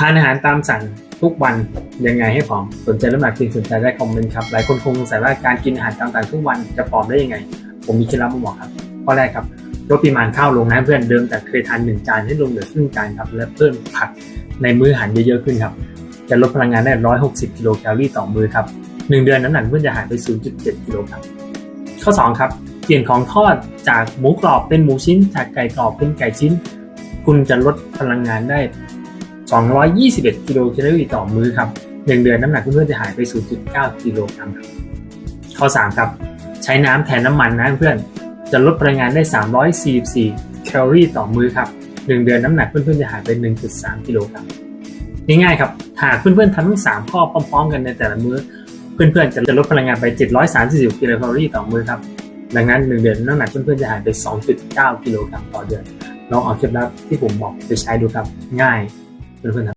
ทานอาหารตามสั่งทุกวันยังไงให้ผอมสนใจน้ำหนักจริงสนใจได้คอมเมนต์ครับหลายคนคงสงสัยว่าการกินอาหารตามสั่งทุกวันจะผอมได้ยังไง ผมมีเคล็ดลับมาบอกครับข้อแรกครับลดปริมาณข้าวลงนะเพื่อนเดิมจากเคยทานหนึ่งจานให้ลงเหลือครึ่งจานครับและเพิ่มผักในมื้ออาหารเยอะๆขึ้นครับจะลดพลังงานได้ 160 กิโลแคลอรี่ต่อมื้อครับหนึ่งเดือนน้ำหนักเพื่อนจะหายไป 0.7 กิโลครับข้อ 2 ครับเปลี่ยนของทอดจากหมูกรอบเป็นหมูชิ้น จากไก่กรอบเป็นไก่ชิ้น คุณจะลดพลังงานได้ 221 กิโลแคลอรี่ต่อมื้อครับหนึ่งเดือนน้ำหนักเพื่อนๆจะหายไป 0.9 กิโลกรัมครับข้อ 3 ครับ ใช้น้ำแทนน้ำมันนะเพื่อนจะลดพลังงานได้ 344 แคลอรี่ต่อมื้อครับหนึ่งเดือนน้ำหนักเพื่อนๆจะหายไป 1.3 กิโลกรัมง่ายๆครับ หากเพื่อนๆทำทั้ง 3 ข้อพร้อมๆ กันในแต่ละมื้อ เพื่อนๆ จะลดพลังงานไป 730กิโลแคลอรี่ต่อมื้อครับ ดังนั้นหนึ่งเดือนน้ำหนักเพื่อนๆ จะหายไป 2.9 กิโลกรัมต่อเดือน ลองเอาเคล็ดลับที่ผมบอกไปใช้ดูครับ ง่าย Pero bueno,